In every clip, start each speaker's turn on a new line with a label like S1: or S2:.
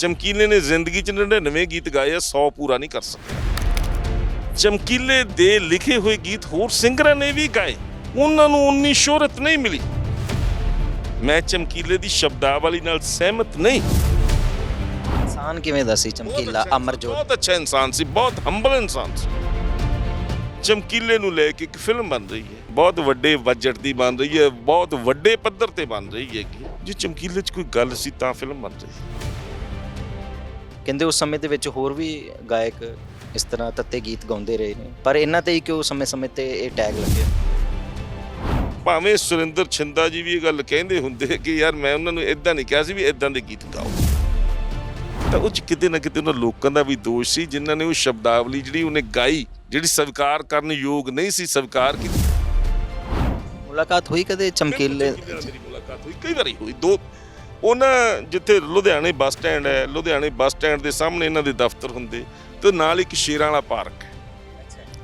S1: ਚਮਕੀਲੇ ਨੇ ਜ਼ਿੰਦਗੀ 'ਚ 99 ਗੀਤ ਗਾਏ ਆ 100 ਪੂਰਾ ਨਹੀਂ ਕਰ ਸਕਿਆ। ਚਮਕੀਲੇ ਦੇ ਲਿਖੇ ਹੋਏ ਗੀਤ ਹੋਰ ਸਿੰਗਰਾਂ ਨੇ ਵੀ ਗਾਏ ਉਹਨਾਂ ਨੂੰ ਉਨੀ ਸ਼ੋਹਰਤ ਨਹੀਂ ਮਿਲੀ। ਮੈਂ ਚਮਕੀਲੇ ਦੀ ਸ਼ਬਦਾਵਲੀ ਨਾਲ ਸਹਿਮਤ ਨਹੀਂ।
S2: ਇਨਸਾਨ ਕਿਵੇਂ ਦਾ ਸੀ ਚਮਕੀਲਾ? ਅਮਰਜੋਤ।
S1: ਬਹੁਤ ਅੱਛਾ ਇਨਸਾਨ ਸੀ ਬਹੁਤ ਹੰਬਲ ਇਨਸਾਨ ਸੀ। ਚਮਕੀਲੇ ਨੂੰ ਲੈ ਕੇ ਇੱਕ ਫਿਲਮ ਬਣ ਰਹੀ ਹੈ ਬਹੁਤ ਵੱਡੇ ਬਜਟ ਦੀ ਬਣ ਰਹੀ ਹੈ ਬਹੁਤ ਵੱਡੇ ਪੱਧਰ ਤੇ ਬਣ ਰਹੀ ਹੈ। ਜੇ ਚਮਕੀਲੇ 'ਚ ਕੋਈ ਗੱਲ ਸੀ ਤਾਂ ਫਿਲਮ ਬਣ ਰਹੀ ਹੈ।
S2: ਕਹਿੰਦੇ ਉਸ ਸਮੇਂ ਦੇ ਵਿੱਚ ਹੋਰ ਵੀ ਗਾਇਕ ਇਸ ਤਰ੍ਹਾਂ ਤੱਤੇ ਗੀਤ ਗਾਉਂਦੇ ਰਹੇ ਨੇ। ਪਰ ਇਹਨਾਂ ਤੇ ਹੀ ਕਿਉਂ ਸਮੇਂ-ਸਮੇਂ ਤੇ ਇਹ ਟੈਗ ਲੱਗੇ
S1: ਭਾਵੇਂ ਸੁਰਿੰਦਰ ਛਿੰਦਾ ਜੀ ਵੀ ਇਹ ਗੱਲ ਕਹਿੰਦੇ ਹੁੰਦੇ ਕਿ ਯਾਰ ਮੈਂ ਉਹਨਾਂ ਨੂੰ ਇਦਾਂ ਨਹੀਂ ਕਿਹਾ ਸੀ ਵੀ ਇਦਾਂ ਦੇ ਗੀਤ ਗਾਓ। ਤਾਂ ਉਹ 'ਚ ਕਿਤੇ ਨਾ ਕਿਤੇ ਉਹਨਾਂ ਲੋਕਾਂ ਦਾ ਵੀ ਦੋਸ਼ ਸੀ ਜਿਨ੍ਹਾਂ ਨੇ ਉਹ ਸ਼ਬਦਾਵਲੀ ਜਿਹੜੀ ਉਹਨੇ ਗਾਈ ਜਿਹੜੀ ਸਵੀਕਾਰ ਕਰਨ ਯੋਗ ਨਹੀਂ ਸੀ ਸਵੀਕਾਰ ਕੀਤੀ।
S2: ਮੁਲਾਕਾਤ ਹੋਈ ਕਦੇ ਚਮਕੀਲੇ?
S1: ਕਈ ਵਾਰੀ ਹੋਈ ਦੋ ਉਹਨਾਂ ਜਿੱਥੇ ਲੁਧਿਆਣੇ ਬੱਸ ਸਟੈਂਡ ਹੈ ਲੁਧਿਆਣੇ ਬੱਸ ਸਟੈਂਡ ਦੇ ਸਾਹਮਣੇ ਇਹਨਾਂ ਦੇ ਦਫ਼ਤਰ ਹੁੰਦੇ ਤੇ ਨਾਲ ਇੱਕ ਸ਼ੇਰਾਂ ਵਾਲਾ ਪਾਰਕ ਹੈ।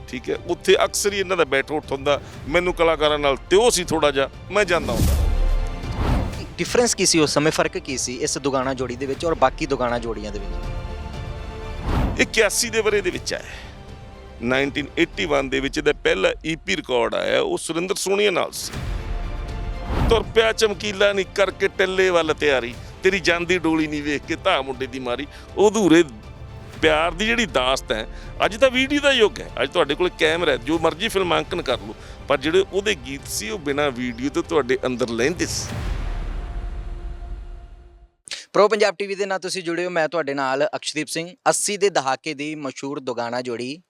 S1: ਠੀਕ ਹੈ ਉੱਥੇ ਅਕਸਰ ਹੀ ਇਹਨਾਂ ਦਾ ਬੈਠ ਉੱਠ ਹੁੰਦਾ ਮੈਨੂੰ ਕਲਾਕਾਰਾਂ ਨਾਲ ਤਿਉ ਸੀ ਥੋੜਾ ਜਿਹਾ ਮੈਂ ਜਾਂਦਾ ਹੁੰਦਾ।
S2: ਡਿਫਰੈਂਸ ਕੀ ਸੀ ਉਸ ਸਮੇਂ? ਫ਼ਰਕ ਕੀ ਸੀ ਇਸ ਦੁਗਾਣਾ ਜੋੜੀ ਦੇ ਵਿੱਚ ਔਰ ਬਾਕੀ ਦੁਗਾਣਾ ਜੋੜੀਆਂ ਦੇ ਵਿੱਚ?
S1: ਇਹ 81 ਦੇ ਬਰੇ ਦੇ ਵਿੱਚ ਆਇਆ 1981 ਦੇ ਵਿੱਚ ਇਹਦਾ ਪਹਿਲਾ ਈਪੀ ਰਿਕਾਰਡ ਆਇਆ ਉਹ ਸੁਰਿੰਦਰ ਸੋਨੀਆ ਨਾਲ ਸੀ। ਤੁਰ ਪਿਆ ਚਮਕੀਲਾ ਨਹੀਂ ਕਰਕੇ ਟੱਲੇ ਵੱਲ ਤਿਆਰੀ। ਤੇਰੀ ਜਾਂਦੀ ਡੋਲੀ ਨਹੀਂ ਵੇਖ ਕੇ ਧਾ ਮੁੰਡੇ ਦੀ ਮਾਰੀ। ਉਹ ਅਧੂਰੇ ਪਿਆਰ ਦੀ ਜਿਹੜੀ ਦਾਸਤ ਹੈ, ਅੱਜ ਤਾਂ ਵੀਡੀਓ ਦਾ ਯੁੱਗ ਹੈ। ਅੱਜ ਤੁਹਾਡੇ ਕੋਲ ਕੈਮਰਾ ਹੈ, ਜੋ ਮਰਜ਼ੀ ਫਿਲਮਾਂਕਨ ਕਰ ਲਓ। ਪਰ ਜਿਹੜੇ ਉਹਦੇ ਗੀਤ ਸੀ, ਉਹ ਬਿਨਾਂ ਵੀਡੀਓ ਤੋਂ ਤੁਹਾਡੇ ਅੰਦਰ ਲੈਂਦੇ ਸੀ।
S2: ਪ੍ਰੋ ਪੰਜਾਬ ਟੀਵੀ ਦੇ ਨਾਲ ਤੁਸੀਂ ਜੁੜੇ ਹੋ, ਮੈਂ ਤੁਹਾਡੇ ਨਾਲ ਅਕਸ਼ਦੀਪ ਸਿੰਘ। 80 ਦੇ ਦਹਾਕੇ ਦੀ ਮਸ਼ਹੂਰ ਦੁਗਾਣਾ ਜੋੜੀ,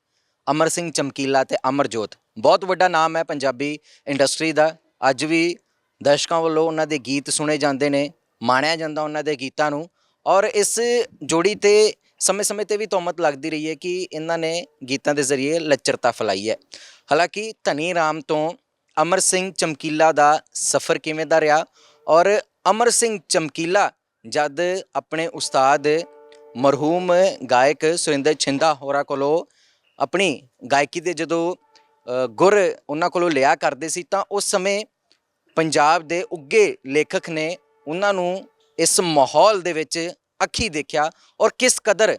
S2: ਅਮਰ ਸਿੰਘ ਚਮਕੀਲਾ ਤੇ ਅਮਰਜੋਤ। ਬਹੁਤ ਵੱਡਾ ਨਾਮ ਹੈ ਪੰਜਾਬੀ ਇੰਡਸਟਰੀ ਦਾ। ਅੱਜ ਵੀ ਦਰਸ਼ਕਾਂ ਵੱਲੋਂ ਉਹਨਾਂ ਦੇ ਗੀਤ ਸੁਣੇ ਜਾਂਦੇ ਨੇ, ਮਾਣਿਆ ਜਾਂਦਾ ਉਹਨਾਂ ਦੇ ਗੀਤਾਂ ਨੂੰ ਔਰ ਇਸ ਜੋੜੀ ਤੇ ਸਮੇਂ-ਸਮੇਂ ਤੇ ਵੀ ਤੋਮਤ ਲੱਗਦੀ ਰਹੀ ਹੈ ਕਿ ਇਹਨਾਂ ਨੇ ਗੀਤਾਂ ਦੇ ਜ਼ਰੀਏ ਲੱਚਰਤਾ ਫੈਲਾਈ ਹੈ। ਹਾਲਾਂਕਿ ਧਨੀ ਰਾਮ ਤੋਂ ਅਮਰ ਸਿੰਘ ਚਮਕੀਲਾ ਦਾ ਸਫ਼ਰ ਕਿਵੇਂ ਦਾ ਰਿਹਾ ਔਰ ਅਮਰ ਸਿੰਘ ਚਮਕੀਲਾ ਜਦ ਆਪਣੇ ਉਸਤਾਦ ਮਰਹੂਮ ਗਾਇਕ ਸੁਰਿੰਦਰ ਛਿੰਦਾ ਹੋਰਾਂ ਕੋਲੋਂ ਆਪਣੀ ਗਾਇਕੀ ਦੇ ਜਦੋਂ ਗੁਰ ਉਹਨਾਂ ਕੋਲੋਂ ਲਿਆ ਕਰਦੇ ਸੀ ਤਾਂ ਉਸ ਸਮੇਂ ਪੰਜਾਬ ਦੇ ਉੱਗੇ ਲੇਖਕ ਨੇ ਉਹਨਾਂ ਨੂੰ ਇਸ ਮਾਹੌਲ ਦੇ ਵਿੱਚ ਅੱਖੀ ਦੇਖਿਆ ਔਰ ਕਿਸ ਕਦਰ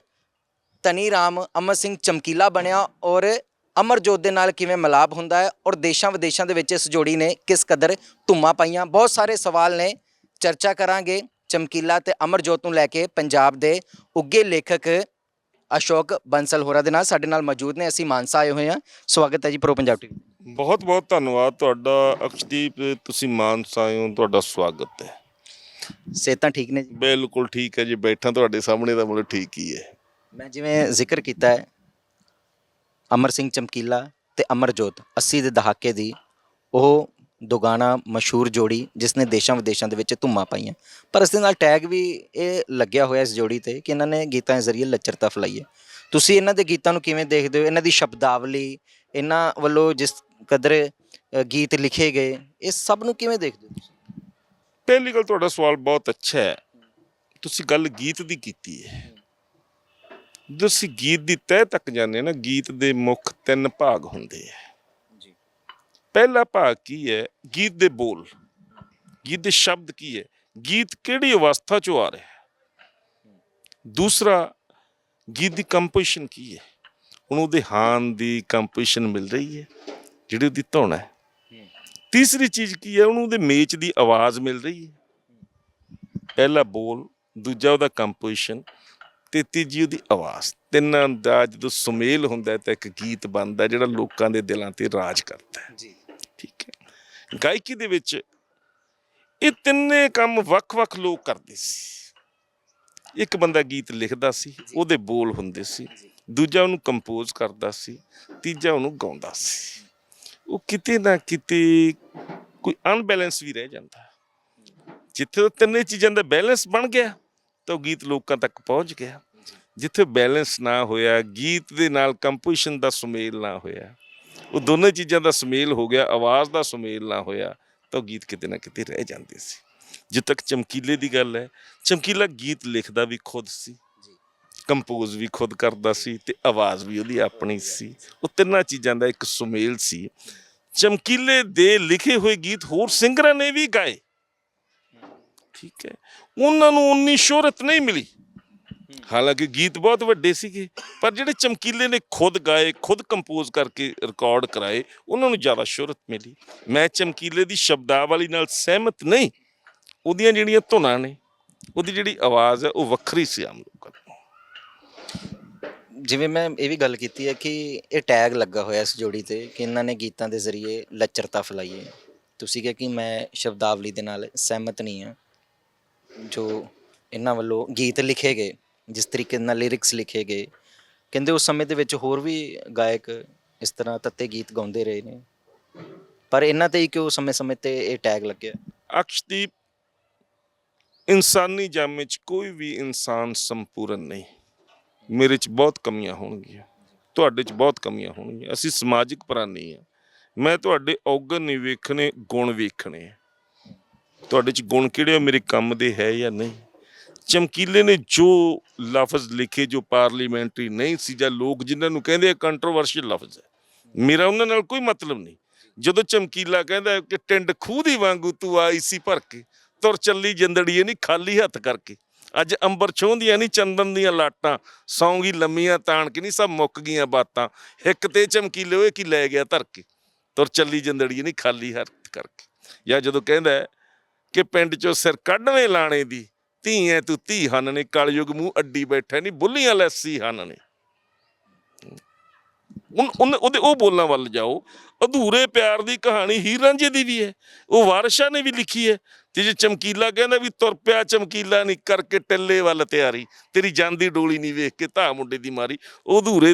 S2: ਤਨੀ ਰਾਮ ਅਮਰ ਸਿੰਘ ਚਮਕੀਲਾ ਬਣਿਆ ਔਰ ਅਮਰਜੋਤ ਦੇ ਨਾਲ ਕਿਵੇਂ ਮਿਲਾਪ ਹੁੰਦਾ ਹੈ ਔਰ ਦੇਸ਼ਾਂ ਵਿਦੇਸ਼ਾਂ ਦੇ ਵਿੱਚ ਇਸ ਜੋੜੀ ਨੇ ਕਿਸ ਕਦਰ ਧੁੰਮਾਂ ਪਾਈਆਂ? ਬਹੁਤ ਸਾਰੇ ਸਵਾਲ ਨੇ, ਚਰਚਾ ਕਰਾਂਗੇ ਚਮਕੀਲਾ ਤੇ ਅਮਰਜੋਤ ਨੂੰ ਲੈ ਕੇ ਪੰਜਾਬ ਦੇ ਉੱਗੇ ਲੇਖਕ ਅਸ਼ੋਕ ਬੰਸਲ ਹੋਰਾਂ ਦੇ ਨਾਲ ਸਾਡੇ ਨਾਲ ਮੌਜੂਦ ਨੇ। ਅਸੀਂ ਮਾਨਸਾ ਆਏ ਹੋਏ ਹਾਂ। ਸਵਾਗਤ ਹੈ ਜੀ ਪ੍ਰੋ ਪੰਜਾਬ ਟੀਵੀ
S1: ਬਹੁਤ ਬਹੁਤ ਧੰਨਵਾਦ। ਤੁਹਾਡਾ ਅਕਸ਼ਦੀਪ ਤੁਸੀਂ ਮਾਨਸਾ ਹੋ ਤੁਹਾਡਾ ਸਵਾਗਤ ਹੈ।
S2: ਸਿਹਤਾਂ ਠੀਕ ਨੇ ਜੀ?
S1: ਬਿਲਕੁਲ ਠੀਕ ਹੈ ਜੀ ਬੈਠਾ ਤੁਹਾਡੇ ਸਾਹਮਣੇ ਤਾਂ ਮਤਲਬ ਠੀਕ ਹੀ ਹੈ।
S2: ਮੈਂ ਜਿਵੇਂ ਜ਼ਿਕਰ ਕੀਤਾ ਹੈ ਅਮਰ ਸਿੰਘ ਚਮਕੀਲਾ ਤੇ ਅਮਰਜੋਤ 80 ਦੇ ਦਹਾਕੇ ਦੀ ਉਹ ਦੁਗਾਣਾ ਮਸ਼ਹੂਰ ਜੋੜੀ ਜਿਸ ਨੇ ਦੇਸ਼ਾਂ ਵਿਦੇਸ਼ਾਂ ਦੇ ਵਿੱਚ ਧੁੰਮਾਂ ਪਾਈਆਂ। ਪਰ ਇਸ ਦੇ ਨਾਲ ਟੈਗ ਵੀ ਇਹ ਲੱਗਿਆ ਹੋਇਆ ਇਸ ਜੋੜੀ ਤੇ ਕਿ ਇਹਨਾਂ ਨੇ ਗੀਤਾਂ ਦੇ ਜ਼ਰੀਏ ਲੱਚਰਤਾ ਫੈਲਾਈ ਹੈ। ਤੁਸੀਂ ਇਹਨਾਂ ਦੇ ਗੀਤਾਂ ਨੂੰ ਕਿਵੇਂ ਦੇਖਦੇ ਹੋ? ਇਹਨਾਂ ਦੀ ਸ਼ਬਦਾਵਲੀ ਇਹਨਾਂ ਵੱਲੋਂ ਜਿਸ ਕਦਰ ਗੀਤ ਲਿਖੇ ਗਏ। ਇਹ ਸਭ ਨੂੰ ਕਿਵੇਂ ਦੇਖਦੇ ਹੋ ਤੁਸੀਂ?
S1: ਪਹਿਲੀ ਗੱਲ ਤੁਹਾਡਾ ਸਵਾਲ ਬਹੁਤ ਅੱਛਾ ਹੈ। ਤੁਸੀਂ ਗੱਲ ਗੀਤ ਦੀ ਕੀਤੀ ਹੈ। ਜਦੋਂ ਅਸੀਂ ਗੀਤ ਦੀ ਤਹਿ ਤੱਕ ਜਾਂਦੇ ਨਾ ਗੀਤ ਦੇ ਮੁੱਖ ਤਿੰਨ ਭਾਗ ਹੁੰਦੇ ਆ
S2: ਜੀ।
S1: ਪਹਿਲਾ ਭਾਗ ਕੀ ਹੈ? ਗੀਤ ਦੇ ਬੋਲ। ਗੀਤ ਦੇ ਸ਼ਬਦ ਕੀ ਹੈ? ਗੀਤ ਕਿਹੜੀ ਅਵਸਥਾ ਚੋਂ ਆ ਰਿਹਾ ਹੈ? ਦੂਸਰਾ ਗੀਤ ਦੀ ਕੰਪੋਜੀਸ਼ਨ ਕੀ ਹੈ? ਹੁਣ ਉਹਦੇ ਹਾਨ ਦੀ ਕੰਪੋਜੀਸ਼ਨ ਮਿਲ ਰਹੀ ਹੈ। ਜਿਹੜੀ ਉਹਦੀ ਧੁਨ ਹੈ। ਤੀਸਰੀ ਚੀਜ਼ ਕੀ ਹੈ? ਉਹਨੂੰ ਉਹਦੇ ਮੇਚ ਦੀ ਆਵਾਜ਼ ਮਿਲ ਰਹੀ ਹੈ। ਪਹਿਲਾ ਬੋਲ ਦੂਜਾ ਉਹਦਾ ਕੰਪੋਜੀਸ਼ਨ ਤੇ ਤੀਜੀ ਉਹਦੀ ਆਵਾਜ਼। ਤਿੰਨਾਂ ਦਾ ਜਦੋਂ ਸੁਮੇਲ ਹੁੰਦਾ ਹੈ ਤਾਂ ਇੱਕ ਗੀਤ ਬਣਦਾ ਜਿਹੜਾ ਲੋਕਾਂ ਦੇ ਦਿਲਾਂ ਤੇ ਰਾਜ ਕਰਦਾ ਹੈ।
S2: ਜੀ।
S1: ਠੀਕ ਹੈ। ਗਾਇਕੀ ਦੇ ਵਿੱਚ ਇਹ ਤਿੰਨੇ ਕੰਮ ਵੱਖ-ਵੱਖ ਲੋਕ ਕਰਦੇ ਸੀ। ਇੱਕ ਬੰਦਾ ਗੀਤ ਲਿਖਦਾ ਸੀ ਉਹਦੇ ਬੋਲ ਹੁੰਦੇ ਸੀ। ਦੂਜਾ ਉਹਨੂੰ ਕੰਪੋਜ਼ ਕਰਦਾ ਸੀ ਤੀਜਾ ਉਹਨੂੰ ਗਾਉਂਦਾ ਸੀ। ਉਹ ਕਿਤੇ ਨਾ ਕਿਤੇ ਕੋਈ ਅਨਬੈਲੈਂਸ ਵੀ ਰਹਿ ਜਾਂਦਾ। ਜਿੱਥੇ ਉਹ ਤਿੰਨੇ ਚੀਜ਼ਾਂ ਦਾ ਬੈਲੈਂਸ ਬਣ ਗਿਆ, ਤਾਂ ਉਹ ਗੀਤ ਲੋਕਾਂ ਤੱਕ ਪਹੁੰਚ ਗਿਆ। ਜਿੱਥੇ ਬੈਲੈਂਸ ਨਾ ਹੋਇਆ, ਗੀਤ ਦੇ ਨਾਲ ਕੰਪੋਜੀਸ਼ਨ ਦਾ ਸੁਮੇਲ ਨਾ ਹੋਇਆ, ਉਹ ਦੋਨੇ ਚੀਜ਼ਾਂ ਦਾ ਸੁਮੇਲ ਹੋ ਗਿਆ, ਆਵਾਜ਼ ਦਾ ਸੁਮੇਲ ਨਾ ਹੋਇਆ, ਤਾਂ ਉਹ ਗੀਤ ਕਿਤੇ ਨਾ ਕਿਤੇ ਰਹਿ ਜਾਂਦੇ ਸੀ। ਜਿੱਥੇ ਤੱਕ ਚਮਕੀਲੇ ਦੀ ਗੱਲ ਹੈ, ਚਮਕੀਲਾ ਗੀਤ ਲਿਖਦਾ ਵੀ ਖੁਦ ਸੀ। ਕੰਪੋਜ਼ ਵੀ ਖੁਦ ਕਰਦਾ ਸੀ ਤੇ ਆਵਾਜ਼ ਵੀ ਉਹਦੀ ਆਪਣੀ ਸੀ। ਉਹ ਤਿੰਨਾਂ ਚੀਜ਼ਾਂ ਦਾ ਇੱਕ ਸੁਮੇਲ ਸੀ। ਚਮਕੀਲੇ ਦੇ ਲਿਖੇ ਹੋਏ ਗੀਤ ਹੋਰ ਸਿੰਗਰਾਂ ਨੇ ਵੀ ਗਾਏ। ਠੀਕ ਹੈ। ਉਹਨਾਂ ਨੂੰ ਉਨੀ ਸ਼ੋਹਰਤ ਨਹੀਂ ਮਿਲੀ। ਹਾਲਾਂਕਿ ਗੀਤ ਬਹੁਤ ਵੱਡੇ ਸੀਗੇ, ਪਰ ਜਿਹੜੇ ਚਮਕੀਲੇ ਨੇ ਖੁਦ ਗਾਏ, ਖੁਦ ਕੰਪੋਜ਼ ਕਰਕੇ ਰਿਕਾਰਡ ਕਰਾਏ, ਉਹਨਾਂ ਨੂੰ ਜ਼ਿਆਦਾ ਸ਼ੋਹਰਤ ਮਿਲੀ। ਮੈਂ ਚਮਕੀਲੇ ਦੀ ਸ਼ਬਦਾਵਲੀ ਨਾਲ ਸਹਿਮਤ ਨਹੀਂ। ਉਹਦੀਆਂ ਜਿਹੜੀਆਂ ਧੁਨਾਂ ਨੇ, ਉਹਦੀ ਜਿਹੜੀ ਆਵਾਜ਼ ਹੈ, ਉਹ ਵੱਖਰੀ ਸੀ ਆਮ ਲੋਕਾਂ ਤੋਂ
S2: ਜਿਵੇਂ ਮੈਂ ਇਹ ਵੀ ਗੱਲ ਕੀਤੀ ਹੈ ਕਿ ਇਹ ਟੈਗ ਲੱਗਾ ਹੋਇਆ ਇਸ ਜੋੜੀ ਤੇ ਕਿ ਇਹਨਾਂ ਨੇ ਗੀਤਾਂ ਦੇ ਜ਼ਰੀਏ ਲੱਚਰਤਾ ਫੈਲਾਈ ਹੈ। ਤੁਸੀਂ ਕਿਹਾ ਕਿ ਮੈਂ ਸ਼ਬਦਾਵਲੀ ਦੇ ਨਾਲ ਸਹਿਮਤ ਨਹੀਂ ਹਾਂ। ਜੋ ਇਹਨਾਂ ਵੱਲੋਂ ਗੀਤ ਲਿਖੇ ਗਏ, ਜਿਸ ਤਰੀਕੇ ਨਾਲ ਲਿਰਿਕਸ ਲਿਖੇ ਗਏ, ਕਹਿੰਦੇ ਉਸ ਸਮੇਂ ਦੇ ਵਿੱਚ ਹੋਰ ਵੀ ਗਾਇਕ ਇਸ ਤਰ੍ਹਾਂ ਤੱਤੇ ਗੀਤ ਗਾਉਂਦੇ ਰਹੇ ਨੇ। ਪਰ ਇਹਨਾਂ ਤੇ ਹੀ ਕਿਉਂ ਸਮੇਂ-ਸਮੇਂ ਤੇ ਇਹ ਟੈਗ ਲੱਗਿਆ?
S1: ਅਕਸ਼ਦੀਪ, ਇਨਸਾਨੀ ਜਾਮੇ 'ਚ ਕੋਈ ਵੀ ਇਨਸਾਨ ਸੰਪੂਰਨ ਨਹੀਂ। ਮੇਰੇ 'ਚ ਬਹੁਤ ਕਮੀਆਂ ਹੋਣਗੀਆਂ। ਤੁਹਾਡੇ 'ਚ ਬਹੁਤ ਕਮੀਆਂ ਹੋਣਗੀਆਂ। ਅਸੀਂ ਸਮਾਜਿਕ ਪ੍ਰਾਣੀ ਆ। ਮੈਂ ਤੁਹਾਡੇ ਔਗਣ ਨਹੀਂ ਵੇਖਣੇ, ਗੁਣ ਵੇਖਣੇ ਤੁਹਾਡੇ 'ਚ ਗੁਣ ਕਿਹੜੇ ਆ? ਮੇਰੇ ਕੰਮ ਦੇ ਹੈ ਜਾਂ ਨਹੀਂ? ਚਮਕੀਲੇ ਨੇ ਜੋ ਲਫ਼ਜ਼ ਲਿਖੇ, ਜੋ ਪਾਰਲੀਮੈਂਟਰੀ ਨਹੀਂ ਸੀ ਜਾਂ ਲੋਕ ਜਿਨ੍ਹਾਂ ਨੂੰ ਕਹਿੰਦੇ ਆ ਕੰਟਰੋਵਰਸ਼ੀਅਲ ਲਫ਼ਜ਼ ਹੈ ਮੇਰਾ ਉਹਨਾਂ ਨਾਲ ਕੋਈ ਮਤਲਬ ਨਹੀਂ। ਜਦੋਂ ਚਮਕੀਲਾ ਕਹਿੰਦਾ ਕਿ ਟਿੰਡ ਖੂਹ ਦੀ ਵਾਂਗੂ ਤੂੰ ਆਈ ਸੀ ਭਰ ਕੇ, ਤੁਰ ਚੱਲੀ ਜਿੰਦੜੀਏ ਨਹੀਂ ਖਾਲੀ ਹੱਥ ਕਰਕੇ। ਅੱਜ ਅੰਬਰ ਛੋਂਦੀਆਂ ਨਹੀਂ, ਚੰਦਨ ਦੀਆਂ ਲਾਟਾਂ, ਸੌਂਗੀ ਲੰਮੀਆਂ ਤਾਣ ਕੇ ਨਹੀਂ, ਸਭ ਮੁੱਕ ਗਈਆਂ ਬਾਤਾਂ। ਇੱਕ ਤੇ ਚਮਕੀਲੇ ਓਏ ਕੀ ਲੈ ਗਿਆ ਧਰ ਕੇ ਤੁਰ ਚੱਲੀ ਜਿੰਦੜੀਏ ਨਹੀਂ, ਖਾਲੀ ਹੱਥ ਕਰਕੇ। ਜਾਂ ਜਦੋਂ ਕਹਿੰਦਾ ਕਿ ਪਿੰਡ ਚੋਂ ਸਿਰ ਕੱਢਵੇਂ ਲਾਣੇ ਦੀ ਧੀ ਐ ਤੂੰ ਧੀ ਹਨ ਨੇ, ਕਲਯੁਗ ਮੂੰਹ ਅੱਡੀ ਬੈਠਾ ਨਹੀਂ, ਬੁੱਲੀਆਂ ਲੈਸੀ ਹਨ ਨੇ। ਉਨ ਉਹਦੇ ਉਹ ਬੋਲਾਂ ਵੱਲ ਜਾਓ, ਅਧੂਰੇ ਪਿਆਰ ਦੀ ਕਹਾਣੀ ਹੀਰ ਰਾਂਝੇ ਦੀ ਵੀ ਹੈ, ਉਹ ਵਾਰਸ਼ਾ ਨੇ ਵੀ ਲਿਖੀ ਹੈ ਤੇ ਜੇ ਚਮਕੀਲਾ ਕਹਿੰਦਾ ਵੀ ਤੁਰ ਪਿਆ ਚਮਕੀਲਾ ਨਹੀਂ ਕਰਕੇ ਟੱਲੇ ਵੱਲ ਤਿਆਰੀ। ਤੇਰੀ ਜਾਂਦੀ ਡੋਲੀ ਨਹੀਂ ਵੇਖ ਕੇ ਧਾ ਮੁੰਡੇ ਦੀ ਮਾਰੀ। ਉਹ ਅਧੂਰੇ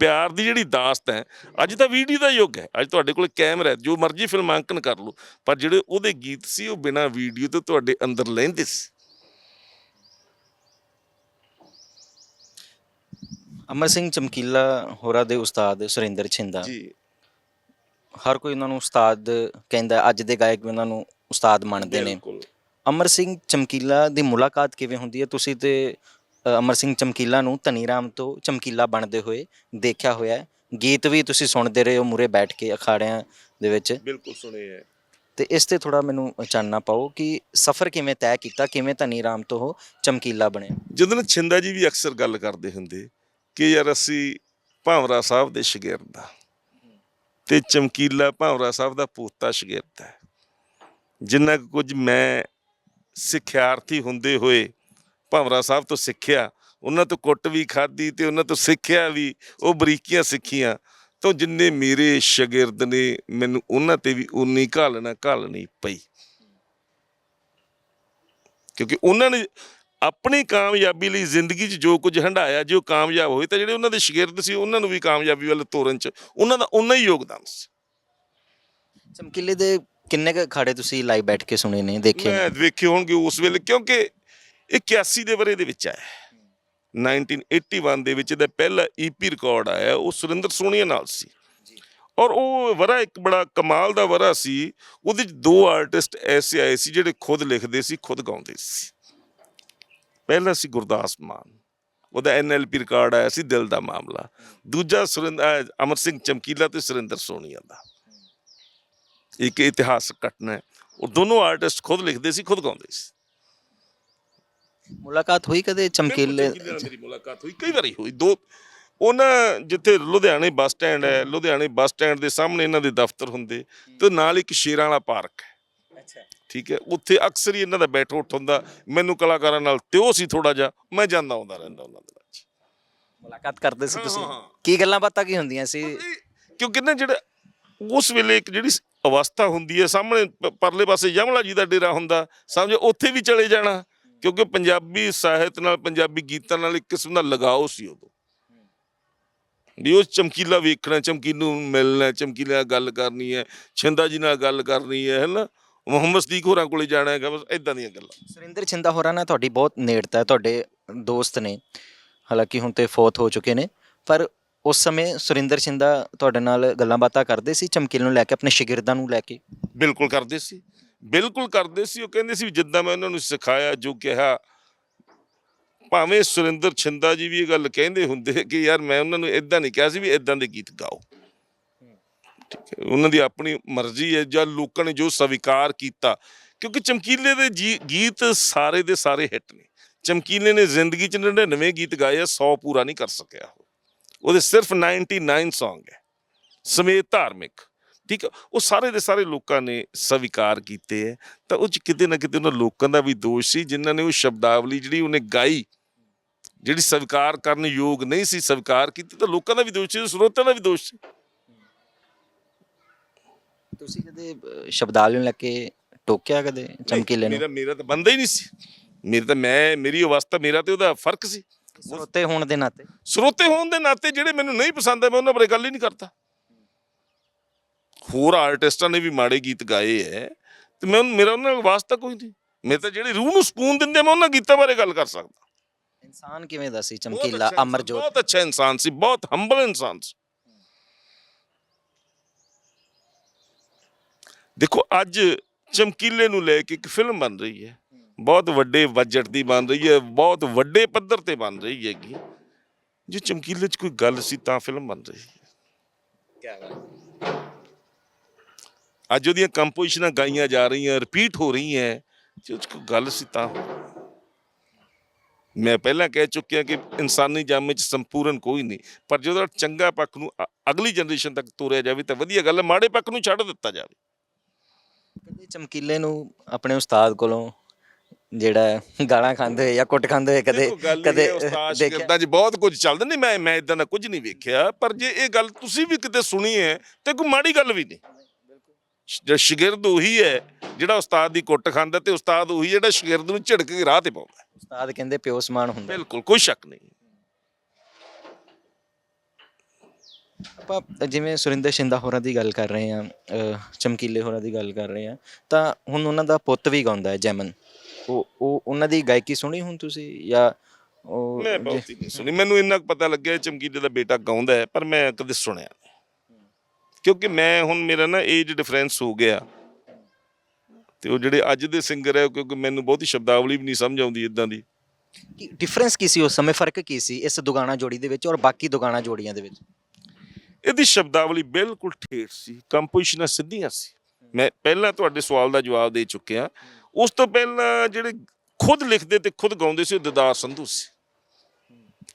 S1: ਪਿਆਰ ਦੀ ਜਿਹੜੀ ਦਾਸਤ ਹੈ ਅੱਜ ਤਾਂ ਵੀਡੀਓ ਦਾ ਯੁੱਗ ਹੈ। ਅੱਜ ਤੁਹਾਡੇ ਕੋਲ ਕੈਮਰਾ ਹੈ ਜੋ ਮਰਜ਼ੀ ਫਿਲਮਾਂਕਨ ਕਰ ਲਓ। ਪਰ ਜਿਹੜੇ ਉਹਦੇ ਗੀਤ ਸੀ ਉਹ ਬਿਨਾਂ ਵੀਡੀਓ ਤੋਂ ਤੁਹਾਡੇ ਅੰਦਰ ਲੈਂਦੇ ਸੀ।
S2: ਅਮਰ ਸਿੰਘ ਚਮਕੀਲਾ ਹੋਰਾਂ ਦੇ ਉਸਤਾਦ ਸੁਰਿੰਦਰ ਛਿੰਦਾ।
S1: ਜੀ।
S2: ਹਰ ਕੋਈ ਉਹਨਾਂ ਨੂੰ ਉਸਤਾਦ ਕਹਿੰਦਾ ਅੱਜ ਦੇ ਗਾਇਕ ਵੀ ਉਹਨਾਂ ਨੂੰ ਉਸਤਾਦ ਮੰਨਦੇ ਨੇ।
S1: ਬਿਲਕੁਲ।
S2: ਅਮਰ ਸਿੰਘ ਚਮਕੀਲਾ ਦੀ ਮੁਲਾਕਾਤ ਕਿਵੇਂ ਹੁੰਦੀ ਹੈ? ਤੁਸੀਂ ਤੇ ਅ, ਅਮਰ ਸਿੰਘ ਚਮਕੀਲਾ ਨੂੰ ਧਨੀ ਰਾਮ ਤੋਂ ਚਮਕੀਲਾ ਬਣਦੇ ਹੋਏ ਦੇਖਿਆ ਹੋਇਆ ਹੈ। ਗੀਤ ਵੀ ਤੁਸੀਂ ਸੁਣਦੇ ਰਹੇ ਹੋ ਮੂਰੇ ਬੈਠ ਕੇ ਅਖਾੜਿਆਂ ਦੇ ਵਿੱਚ।
S1: ਬਿਲਕੁਲ ਸੁਣੇ ਹੈ।
S2: ਤੇ ਇਸ ਤੇ ਥੋੜਾ ਮੈਨੂੰ ਚਾਨਣਾ ਪਾਓ ਕਿ ਸਫ਼ਰ ਕਿਵੇਂ ਤੈਅ ਕੀਤਾ ਕਿਵੇਂ ਧਨੀ ਰਾਮ ਤੋਂ ਉਹ ਚਮਕੀਲਾ ਬਣੇ।
S1: ਜਦੋਂ ਛਿੰਦਾ ਜੀ ਵੀ ਅਕਸਰ ਗੱਲ ਕਰਦੇ ਹੁੰਦੇ ਕਿ ਯਾਰ ਅਸੀਂ ਭਾਵਰਾ ਸਾਹਿਬ ਦੇ ਸ਼ਾਗਿਰਦ ਆ ਤੇ ਚਮਕੀਲਾ ਭਾਵਰਾ ਸਾਹਿਬ ਦਾ ਪੋਤਾ ਸ਼ਾਗਿਰਦ ਹੈ। ਜਿੰਨਾ ਕੁਝ ਮੈਂ ਸਿੱਖਿਆਰਥੀ ਹੁੰਦੇ ਹੋਏ ਭਾਵਰਾ ਸਾਹਿਬ ਤੋਂ ਸਿੱਖਿਆ, ਉਹਨਾਂ ਤੋਂ ਕੁੱਟ ਵੀ ਖਾਧੀ ਤੇ ਉਹਨਾਂ ਤੋਂ ਸਿੱਖਿਆ ਵੀ, ਉਹ ਬਰੀਕੀਆਂ ਸਿੱਖੀਆਂ, ਤਾਂ ਜਿੰਨੇ ਮੇਰੇ ਸ਼ਾਗਿਰਦ ਨੇ, ਮੈਨੂੰ ਉਹਨਾਂ ਤੇ ਵੀ ਉਨੀ ਘਾਲਣਾ ਘਾਲਣੀ ਪਈ। ਕਿਉਂਕਿ ਉਹਨਾਂ ਨੇ ਆਪਣੀ ਕਾਮਯਾਬੀ ਲਈ ਜ਼ਿੰਦਗੀ 'ਚ ਜੋ ਕੁਝ ਹੰਡਾਇਆ ਜੇ ਉਹ ਕਾਮਯਾਬ ਹੋਏ ਤਾਂ ਜਿਹੜੇ ਉਹਨਾਂ ਦੇ ਸ਼ਾਗਿਰਦ ਸੀ, ਉਹਨਾਂ ਨੂੰ ਵੀ ਕਾਮਯਾਬੀ ਵੱਲ ਤੋਰਨ 'ਚ ਉਹਨਾਂ ਦਾ ਉਨਾ ਹੀ ਯੋਗਦਾਨ ਸੀ।
S2: ਚਮਕੀਲੇ ਦੇ ਕਿੰਨੇ ਕੁ ਅਖਾੜੇ ਤੁਸੀਂ ਲਾਈਵ ਬੈਠ ਕੇ ਸੁਣੇ ਨੇ ਦੇਖੇ ਨੇ?
S1: ਮੈਂ ਵੇਖੇ ਹੋਣਗੇ ਉਸ ਵੇਲੇ ਕਿਉਂਕਿ ਇਹ 81 ਦੇ ਬਰੇ ਦੇ ਵਿੱਚ ਆਇਆ। 1981 ਦੇ ਵਿੱਚ ਇਹਦਾ ਪਹਿਲਾ ਈਪੀ ਰਿਕਾਰਡ ਆਇਆ ਉਹ ਸੁਰਿੰਦਰ ਸੋਨੀਆ ਨਾਲ ਸੀ। ਔਰ ਉਹ ਵਰਾ ਇੱਕ ਬੜਾ ਕਮਾਲ ਦਾ ਵਰਾ ਸੀ ਉਹਦੇ 'ਚ ਦੋ ਆਰਟਿਸਟ ਐਸੇ ਆਏ ਸੀ ਜਿਹੜੇ ਖੁਦ ਲਿਖਦੇ ਸੀ ਖੁਦ ਗਾਉਂਦੇ ਸੀ। ਪਹਿਲਾ ਸੀ ਗੁਰਦਾਸ ਮਾਨ ਉਹਦਾ ਐਨਐਲਪੀ ਰਿਕਾਰਡ ਆਇਆ ਸੀ ਦਿਲ ਦਾ ਮਾਮਲਾ। ਦੂਜਾ ਸੁਰਿੰਦਰ ਅਮਰ ਸਿੰਘ ਚਮਕੀਲਾ ਤੇ ਸੁਰਿੰਦਰ ਸੋਨੀਆ ਦਾ। ਇੱਕ ਇਤਿਹਾਸਕ ਘਟਨਾ ਹੈ। ਉਹ ਦੋਨੋਂ ਆਰਟਿਸਟ ਖੁਦ ਲਿਖਦੇ ਸੀ ਖੁਦ ਗਾਉਂਦੇ ਸੀ।
S2: ਮੁਲਾਕਾਤ ਹੋਈ ਕਦੇ ਚਮਕੀਲੇ
S1: ਨਾਲ ਮੇਰੀ ਮੁਲਾਕਾਤ ਹੋਈ ਕਈ ਵਾਰੀ ਹੋਈ। ਦੋ ਉਹਨਾਂ ਜਿੱਥੇ ਲੁਧਿਆਣੇ ਬੱਸ ਸਟੈਂਡ ਹੈ ਲੁਧਿਆਣੇ ਬੱਸ ਸਟੈਂਡ ਦੇ ਸਾਹਮਣੇ ਇਹਨਾਂ ਦੇ ਦਫ਼ਤਰ ਹੁੰਦੇ ਤੇ ਨਾਲ ਇੱਕ ਸ਼ੇਰਾਂ ਵਾਲਾ ਪਾਰਕ ਹੈ।
S2: ਅੱਛਾ।
S1: ਠੀਕ ਹੈ ਉੱਥੇ ਅਕਸਰ ਹੀ ਇਹਨਾਂ ਦਾ ਬੈਠ ਉੱਠ ਹੁੰਦਾ। ਮੈਨੂੰ ਕਲਾਕਾਰਾਂ ਨਾਲ ਤਿਉ ਸੀ ਥੋੜਾ ਜਿਹਾ ਮੈਂ ਜਾਂਦਾ ਆਉਂਦਾ ਰਹਿੰਦਾ ਉਹਨਾਂ ਦੇ ਵਿੱਚ
S2: ਮੁਲਾਕਾਤ ਕਰਦੇ ਸੀ ਤੁਸੀਂ। ਕੀ ਗੱਲਾਂ ਬਾਤਾਂ ਕੀ ਹੁੰਦੀਆਂ ਸੀ?
S1: ਕਿਉਂਕਿ ਨਾ ਜਿਹੜਾ ਉਸ ਵੇਲੇ ਇੱਕ ਜਿਹੜੀ ਅਵਸਥਾ ਹੁੰਦੀ ਹੈ, ਸਾਹਮਣੇ ਪ- ਪਰਲੇ ਪਾਸੇ ਯਮਲਾ ਜੀ ਦਾ ਡੇਰਾ ਹੁੰਦਾ, ਸਮਝੋ, ਉੱਥੇ ਵੀ ਚਲੇ ਜਾਣਾ, ਕਿਉਂਕਿ ਪੰਜਾਬੀ ਸਾਹਿਤ ਨਾਲ, ਪੰਜਾਬੀ ਗੀਤਾਂ ਨਾਲ ਇੱਕ ਕਿਸਮ ਦਾ ਲਗਾਓ ਸੀ ਉਦੋਂ। ਵੀ ਉਹ ਚਮਕੀਲਾ ਵੇਖਣਾ, ਚਮਕੀਲੂ ਨੂੰ ਮਿਲਣਾ, ਚਮਕੀਲੇ ਨਾਲ ਗੱਲ ਕਰਨੀ ਹੈ, ਛਿੰਦਾ ਜੀ ਨਾਲ ਗੱਲ ਕਰਨੀ ਹੈ ਹੈਨਾ ਮੁਹੰਮਦ ਸਦੀਕ ਹੋਰਾਂ ਕੋਲੇ ਜਾਣਾ ਹੈਗਾ, ਬਸ ਇਦਾਂ ਦੀਆਂ ਗੱਲਾਂ।
S2: ਸੁਰਿੰਦਰ ਛਿੰਦਾ ਹੋਰਾਂ ਨਾਲ ਤੁਹਾਡੀ ਬਹੁਤ ਨੇੜਤਾ ਹੈ, ਤੁਹਾਡੇ ਦੋਸਤ ਨੇ, ਹਾਲਾਂਕਿ ਹੁਣ ਤੇ ਫੌਤ ਹੋ ਚੁੱਕੇ ਨੇ, ਪਰ ਉਸ ਸਮੇਂ ਸੁਰਿੰਦਰ ਛਿੰਦਾ ਤੁਹਾਡੇ ਨਾਲ ਗੱਲਾਂ ਬਾਤਾਂ ਕਰਦੇ ਸੀ, ਚਮਕੀਲੇ ਨੂੰ ਲੈ ਕੇ, ਆਪਣੇ ਸ਼ਾਗਿਰਦਾਂ ਨੂੰ ਲੈ ਕੇ?
S1: ਬਿਲਕੁਲ ਕਰਦੇ ਸੀ। ਬਿਲਕੁਲ ਕਰਦੇ ਸੀ। ਉਹ ਕਹਿੰਦੇ ਸੀ ਵੀ ਜਿੱਦਾਂ ਮੈਂ ਉਹਨਾਂ ਨੂੰ ਸਿਖਾਇਆ, ਜੋ ਕਿਹਾ, ਭਾਵੇਂ ਸੁਰਿੰਦਰ ਛਿੰਦਾ ਜੀ ਵੀ ਇਹ ਗੱਲ ਕਹਿੰਦੇ ਹੁੰਦੇ ਕਿ ਯਾਰ ਮੈਂ ਉਹਨਾਂ ਨੂੰ ਇਦਾਂ ਨਹੀਂ ਕਿਹਾ ਸੀ ਵੀ ਇਦਾਂ ਦੇ ਗੀਤ ਗਾਓ। ਠੀਕ ਹੈ। ਉਹਨਾਂ ਦੀ ਆਪਣੀ ਮਰਜ਼ੀ ਹੈ ਜਾਂ ਲੋਕਾਂ ਨੇ ਜੋ ਸਵੀਕਾਰ ਕੀਤਾ। ਕਿਉਂਕਿ ਚਮਕੀਲੇ ਦੇ ਜੀ- ਗੀਤ ਸਾਰੇ ਦੇ ਸਾਰੇ ਹਿੱਟ ਨੇ। ਚਮਕੀਲੇ ਨੇ ਜ਼ਿੰਦਗੀ 'ਚ 99 ਗੀਤ ਗਾਏ ਆ 100 ਪੂਰਾ ਨਹੀਂ ਕਰ ਸਕਿਆ ਉਹਦੇ ਸਿਰਫ 99 Song ਹੈ। ਸਮੇਤ ਧਾਰਮਿਕ। ਠੀਕ ਹੈ ਉਹ ਸਾਰੇ ਦੇ ਸਾਰੇ ਲੋਕਾਂ ਨੇ ਸਵੀਕਾਰ ਕੀਤੇ ਹੈ। ਤਾਂ ਉਹ 'ਚ ਕਿਤੇ ਨਾ ਕਿਤੇ ਉਹਨਾਂ ਲੋਕਾਂ ਦਾ ਵੀ ਦੋਸ਼ ਸੀ ਜਿਨ੍ਹਾਂ ਨੇ ਉਹ ਸ਼ਬਦਾਵਲੀ ਜਿਹੜੀ ਉਹਨੇ ਗਾਈ ਜਿਹੜੀ ਸਵੀਕਾਰ ਕਰਨ ਯੋਗ ਨਹੀਂ ਸੀ ਸਵੀਕਾਰ ਕੀਤੀ ਤਾਂ ਲੋਕਾਂ ਦਾ ਵੀ ਦੋਸ਼ ਸੀ ਸਰੋਤਿਆਂ ਦਾ ਵੀ ਦੋਸ਼ ਸੀ।
S2: ਤੁਸੀਂ ਕਦੇ ਸ਼ਬਦਾਵਲੀ ਨੂੰ ਲੈ ਕੇ ਟੋਕਿਆ ਕਦੇ ਚਮਕੀਲੇ ਨੂੰ?
S1: ਮੇਰਾ ਮੇਰਾ ਤਾਂ ਬੰਦਾ ਹੀ ਨਹੀਂ ਸੀ। ਮੇਰੇ ਤਾਂ ਮੈਂ ਮੇਰੀ ਅਵਸਥਾ ਮੇਰਾ ਤੇ ਉਹਦਾ ਫ਼ਰਕ ਸੀ।
S2: ਸਰੋਤੇ ਹੋਣ ਦੇ ਨਾਤੇ।
S1: ਸਰੋਤੇ ਹੋਣ ਦੇ ਨਾਤੇ ਜਿਹੜੇ ਮੈਨੂੰ ਨਹੀਂ ਪਸੰਦ ਆ ਮੈਂ ਉਹਨਾਂ ਬਾਰੇ ਗੱਲ ਹੀ ਨਹੀਂ ਕਰਦਾ। ਹੋਰ ਆਰਟਿਸਟਾਂ ਨੇ ਵੀ ਮਾੜੇ ਗੀਤ ਗਾਏ ਐ ਤੇ ਮੈਂ ਮੇਰਾ ਉਹਨਾਂ ਨਾਲ ਵਾਸਤਾ ਕੋਈ ਨਹੀਂ। ਮੇਰੇ ਤਾਂ ਜਿਹੜੇ ਰੂਹ ਨੂੰ ਸਕੂਨ ਦਿੰਦੇ ਮੈਂ ਉਹਨਾਂ ਗੀਤਾਂ ਬਾਰੇ ਗੱਲ ਕਰ ਸਕਦਾ।
S2: ਇਨਸਾਨ ਕਿਵੇਂ ਦਾ ਸੀ?
S1: ਬਹੁਤ
S2: ਚਮਕੀਲਾ
S1: ਅੱਛਾ
S2: ਅਮਰਜੋਤ।
S1: ਬਹੁਤ ਅੱਛਾ ਇਨਸਾਨ ਸੀ ਬਹੁਤ ਹੰਬਲ ਇਨਸਾਨ ਸੀ। ਦੇਖੋ ਅੱਜ ਚਮਕੀਲੇ ਨੂੰ ਲੈ ਕੇ ਇੱਕ ਫਿਲਮ ਬਣ ਰਹੀ ਹੈ ਬਹੁਤ ਵੱਡੇ ਬਜਟ ਦੀ ਬਣ ਰਹੀ ਹੈ ਬਹੁਤ ਵੱਡੇ ਪੱਧਰ ਤੇ ਬਣ ਰਹੀ ਹੈਗੀ। ਜੇ ਚਮਕੀਲੇ 'ਚ ਕੋਈ ਗੱਲ ਸੀ ਤਾਂ ਫਿਲਮ ਬਣ ਰਹੀ ਹੈ। ਅੱਜ ਉਹਦੀਆਂ ਕੰਪੋਜੀਸ਼ਨਾਂ ਗਾਈਆਂ ਜਾ ਰਹੀਆਂ ਰਿਪੀਟ ਹੋ ਰਹੀਆਂ ਜੇ 'ਚ ਕੋਈ ਗੱਲ ਸੀ ਤਾਂ। ਮੈਂ ਪਹਿਲਾਂ ਕਹਿ ਚੁੱਕਿਆ ਕਿ ਇਨਸਾਨੀ ਜੰਮ ਵਿੱਚ ਸੰਪੂਰਨ ਕੋਈ ਨਹੀਂ ਪਰ ਜਦੋਂ ਚੰਗਾ ਪੱਖ ਨੂੰ ਅ- ਅਗਲੀ ਜਨਰੇਸ਼ਨ ਤੱਕ ਤੋਰਿਆ ਜਾਵੇ ਤਾਂ ਵਧੀਆ ਗੱਲ ਹੈ ਮਾੜੇ ਪੱਖ ਨੂੰ ਛੱਡ ਦਿੱਤਾ ਜਾਵੇ।
S2: ਕਦੇ ਚਮਕੀਲੇ ਨੂੰ ਆਪਣੇ ਉਸਤਾਦ ਕੋਲੋਂ ਜਿਹੜਾ ਗਾਲਾਂ ਖਾਂਦੇ ਹੋਏ ਜਾਂ ਕੁੱਟ ਖਾਂਦੇ ਹੋਏ ਕਦੇ ਕਦੇ ਦੇਖਿਆ।
S1: 'ਚ ਬਹੁਤ ਕੁਝ ਚੱਲਦਾ। ਨਹੀਂ ਮੈਂ ਮੈਂ ਇਦਾਂ ਦਾ ਕੁਝ ਨਹੀਂ ਵੇਖਿਆ ਪਰ ਜੇ ਇਹ ਗੱਲ ਤੁਸੀਂ ਵੀ ਕਿਤੇ ਸੁਣੀ ਹੈ ਤੇ ਕੋਈ ਮਾੜੀ ਗੱਲ ਵੀ ਨਹੀਂ। ਜਿਹੜਾ ਸ਼ਾਗਿਰਦ ਉਹੀ ਹੈ ਜਿਹੜਾ ਉਸਤਾਦ ਦੀ ਕੁੱਟ ਖਾਂਦਾ ਤੇ ਉਸਤਾਦ ਉਹੀ ਜਿਹੜਾ ਸ਼ਾਗਿਰਦ ਨੂੰ ਝਿੜਕ ਕੇ ਰਾਹ ਤੇ ਪਾਉਂਦਾ।
S2: ਉਸਤਾਦ ਕਹਿੰਦੇ ਪਿਓ ਸਮਾਨ ਹੁੰਦਾ।
S1: ਬਿਲਕੁਲ ਕੋਈ ਸ਼ੱਕ ਨਹੀਂ।
S2: ਆਪਾਂ ਜਿਵੇਂ ਸੁਰਿੰਦਰ ਸ਼ਿੰਦਾ ਹੋਰਾਂ ਦੀ ਗੱਲ ਕਰ ਰਹੇ ਆ ਚਮਕੀਲੇ ਹੋਰਾਂ ਦੀ ਗੱਲ ਕਰ ਰਹੇ ਆ ਤਾਂ ਹੁਣ ਉਹਨਾਂ ਦਾ ਪੁੱਤ ਵੀ ਗਾਉਂਦਾ ਹੈ ਜੈਮਨ। ਉਹ ਉਹ ਉਹਨਾਂ ਦੀ ਗਾਇਕੀ ਸੁਣੀ ਹੁਣ ਤੁਸੀਂ ਜਾਂ ਉਹ
S1: ਮੈਂ ਬਹੁਤ ਹੀ ਨਹੀਂ ਸੁਣੀ। ਮੈਨੂੰ ਇੰਨਾ ਕੁ ਪਤਾ ਲੱਗਿਆ ਚਮਕੀਲੇ ਦਾ ਬੇਟਾ ਗਾਉਂਦਾ ਹੈ ਪਰ ਮੈਂ ਕਦੇ ਸੁਣਿਆ ਨਹੀਂ। ਕਿਉਂਕਿ ਮੈਂ ਹੁਣ ਮੇਰਾ ਨਾ ਏਜ ਡਿਫਰੈਂਸ ਹੋ ਗਿਆ। ਤੇ ਉਹ ਜਿਹੜੇ ਅੱਜ ਦੇ ਸਿੰਗਰ ਹੈ ਕਿਉਂਕਿ ਮੈਨੂੰ ਬਹੁਤੀ ਸ਼ਬਦਾਵਲੀ ਵੀ ਨਹੀਂ ਸਮਝ ਆਉਂਦੀ ਇਦਾਂ ਦੀ।
S2: ਡਿਫਰੈਂਸ ਕੀ ਸੀ ਉਸ ਸਮੇਂ? ਫ਼ਰਕ ਕੀ ਸੀ ਇਸ ਦੁਗਾਨਾ ਜੋੜੀ ਦੇ ਵਿੱਚ ਔਰ ਬਾਕੀ ਦੁਗਾਨਾ ਜੋੜੀਆਂ ਦੇ ਵਿੱਚ?
S1: ਇਹਦੀ ਸ਼ਬਦਾਵਲੀ ਬਿਲਕੁਲ ਠੇਠ ਸੀ ਕੰਪੋਜੀਸ਼ਨਾਂ ਸਿੱਧੀਆਂ ਸੀ। ਮੈਂ ਪਹਿਲਾਂ ਤੁਹਾਡੇ ਸਵਾਲ ਦਾ ਜਵਾਬ ਦੇ ਚੁੱਕਿਆ। ਉਸ ਤੋਂ ਪਹਿਲਾਂ ਜਿਹੜੇ ਖੁਦ ਲਿਖਦੇ ਤੇ ਖੁਦ ਗਾਉਂਦੇ ਸੀ ਉਹ ਦਿਦਾਰ ਸੰਧੂ ਸੀ।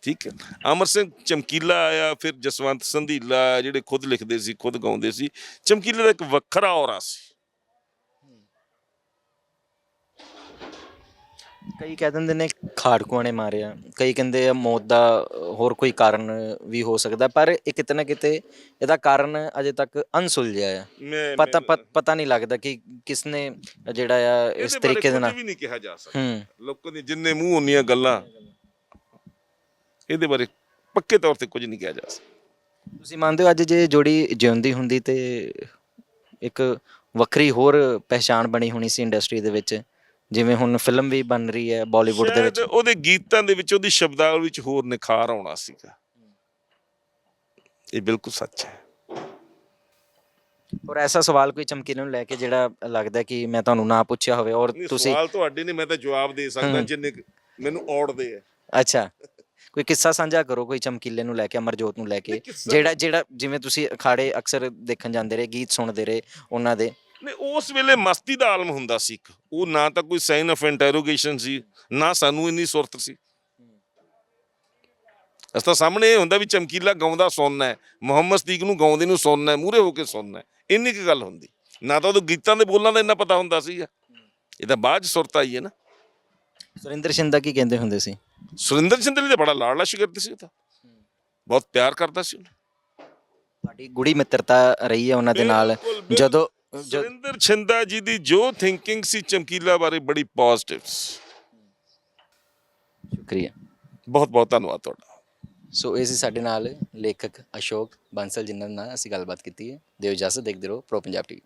S1: ਠੀਕ ਹੈ। ਅਮਰ ਸਿੰਘ ਚਮਕੀਲਾ ਆਇਆ, ਫਿਰ ਜਸਵੰਤ ਸੰਧੀਲਾ, ਜਿਹੜੇ ਖੁਦ ਲਿਖਦੇ ਸੀ, ਖੁਦ ਗਾਉਂਦੇ ਸੀ। ਚਮਕੀਲੇ ਦਾ ਇੱਕ ਵੱਖਰਾ ਔਰਾ ਸੀ।
S2: ਕਈ ਕਹਿ ਦਿੰਦੇ ਨੇ ਖਾੜਕੂਆਂ ਨੇ ਮਾਰਿਆ ਕਈ ਕਹਿੰਦੇ ਆ ਮੌਤ ਦਾ ਹੋਰ ਕੋਈ ਕਾਰਨ ਵੀ ਹੋ ਸਕਦਾ ਪਰ ਇਹ ਕਿਤੇ ਨਾ ਕਿਤੇ ਇਹਦਾ ਕਾਰਨ ਅਜੇ ਤੱਕ ਅਨਸੁਲਝਿਆ ਹੈ
S1: ਮੈਂ
S2: ਪਤਾ ਪਤ- ਪਤਾ ਨਹੀਂ ਲੱਗਦਾ ਕਿ ਕਿਸਨੇ ਜਿਹੜਾ ਆ ਇਸ
S1: ਇਹਦੇ ਬਾਰੇ
S2: ਤਰੀਕੇ ਦੇ
S1: ਕੁਝ
S2: ਨਾਲ
S1: ਵੀ ਨਹੀਂ ਕਿਹਾ ਜਾ ਸਕਦਾ।
S2: ਹੂੰ।
S1: ਲੋਕਾਂ ਦੇ ਜਿੰਨੇ ਮੂੰਹ ਹੁੰਦੀਆਂ ਗੱਲਾਂ ਇਹਦੇ ਬਾਰੇ ਪੱਕੇ ਤੌਰ ਤੇ ਕੁਝ ਨਹੀਂ ਕਿਹਾ ਜਾ ਸਕਦਾ।
S2: ਤੁਸੀਂ ਮੰਨਦੇ ਹੋ ਅੱਜ ਜੇ ਜੋੜੀ ਜਿਉਂਦੀ ਹੁੰਦੀ ਤੇ ਇੱਕ ਵੱਖਰੀ ਹੋਰ ਪਹਿਚਾਣ ਬਣੀ ਹੋਣੀ ਸੀ ਇੰਡਸਟਰੀ ਦੇ ਵਿੱਚ? ਜਿਵੇਂ ਹੁਣ ਫਿਲਮ ਵੀ ਬਣ ਰਹੀ ਹੈ ਬਾਲੀਵੁੱਡ ਦੇ ਵਿੱਚ।
S1: ਉਹਦੇ ਗੀਤਾਂ ਦੇ ਵਿੱਚ ਉਹਦੀ ਸ਼ਬਦਾਵਲੀ ਵਿੱਚ ਹੋਰ ਨਿਖਾਰ ਆਉਣਾ ਸੀਗਾ। ਇਹ ਬਿਲਕੁਲ ਸੱਚ ਹੈ।
S2: ਔਰ ਐਸਾ ਸਵਾਲ ਕੋਈ ਚਮਕੀਲੇ ਨੂੰ ਲੈ ਕੇ ਜਿਹੜਾ ਲੱਗਦਾ ਕਿ ਮੈਂ ਤੁਹਾਨੂੰ ਨਾ ਪੁੱਛਿਆ ਹੋਵੇ ਔਰ ਤੁਸੀਂ
S1: ਸਵਾਲ ਤੁਹਾਡੇ ਨੇ ਮੈਂ ਤਾਂ ਜਵਾਬ ਦੇ ਸਕਦਾ। ਜਿੰਨੇ ਮੈਨੂੰ ਔੜਦੇ ਆ।
S2: ਅੱਛਾ। ਕੋਈ ਕਿੱਸਾ ਸਾਂਝਾ ਕਰੋ ਕੋਈ ਚਮਕੀਲੇ ਨੂੰ ਲੈ ਕੇ ਅਮਰਜੋਤ ਨੂੰ ਲੈ ਕੇ। ਜਿਹੜਾ ਜਿਹੜਾ ਜਿਵੇਂ ਤੁਸੀਂ ਅਖਾੜੇ ਅਕਸਰ ਦੇਖਣ ਜਾਂਦੇ ਰਹੇ ਗੀਤ ਸੁਣਦੇ ਰਹੇ ਉਹਨਾਂ ਦੇ।
S1: ਨਹੀਂ ਉਸ ਵੇਲੇ ਮਸਤੀ ਦਾ ਆਲਮ ਹੁੰਦਾ ਸੀ ਇੱਕ। ਉਹ ਨਾ ਤਾਂ ਕੋਈ ਸਾਈਨ ਆਫ ਇੰਟਰੋਗੇਸ਼ਨ ਸੀ ਨਾ ਸਾਨੂੰ ਇੰਨੀ ਸੁਰਤ ਸੀ। ਅਸ ਤਾਂ ਸਾਹਮਣੇ ਇਹ ਹੁੰਦਾ ਵੀ ਚਮਕੀਲਾ ਗਾਉਂਦਾ ਸੁਣਨਾ ਹੈ ਮੁਹੰਮਦ ਸਦੀਕ ਨੂੰ ਗਾਉਂਦੇ ਨੂੰ ਸੁਣਨਾ ਹੈ ਮੂਰੇ ਹੋ ਕੇ ਸੁਣਨਾ ਹੈ ਇੰਨੀ ਕੁ ਗੱਲ ਹੁੰਦੀ। ਨਾ ਤਾਂ ਉਹ ਗੀਤਾਂ ਦੇ ਬੋਲਾਂ ਦਾ ਇੰਨਾ ਪਤਾ ਹੁੰਦਾ ਸੀਗਾ ਇਹ ਤਾਂ ਬਾਅਦ 'ਚ ਸੁਰਤ ਆਈ ਹੈ ਨਾ।
S2: ਸੁਰਿੰਦਰ ਸਿੰਦਾ ਕੀ ਕਹਿੰਦੇ ਹੁੰਦੇ ਸੀ?
S1: ਸੁਰਿੰਦਰ ਸਿੰਧਲੀ ਦਾ ਬੜਾ ਲਾਡਲਾ ਸ਼ਾਗਿਰਦ ਸੀ ਉਹ ਤਾਂ। ਬਹੁਤ ਪਿਆਰ ਕਰਦਾ ਸੀ ਉਹਨੂੰ।
S2: ਤੁਹਾਡੀ ਗੁੜੀ ਮਿੱਤਰਤਾ ਰਹੀ ਹੈ ਉਹਨਾਂ ਦੇ ਨਾਲ।
S1: ਬਿਲਕੁਲ, ਬਿਲਕੁਲ।
S2: ਜਦੋਂ ਜਦ-
S1: ਸੁਰਿੰਦਰ ਛਿੰਦਾ ਜੀ ਦੀ ਜੋ ਥਿੰਕਿੰਗ ਸੀ ਚਮਕੀਲਾ ਬਾਰੇ ਬੜੀ ਪੋਜ਼ਿਟਿਵ
S2: ਸ਼ੁਕਰੀਆ।
S1: ਬਹੁਤ ਬਹੁਤ ਧੰਨਵਾਦ ਤੁਹਾਡਾ।
S2: ਸੋ ਇਹ ਸੀ ਸਾਡੇ ਨਾਲ ਲੇਖਕ ਅਸ਼ੋਕ ਬਾਂਸਲ ਜਿਨ੍ਹਾਂ ਨਾਲ ਅਸੀਂ ਗੱਲਬਾਤ ਕੀਤੀ ਹੈ। ਦਿਓ ਇਜਾਜ਼ਤ ਦੇਖਦੇ ਰਹੋ ਪ੍ਰੋ ਪੰਜਾਬ ਟੀਵੀ।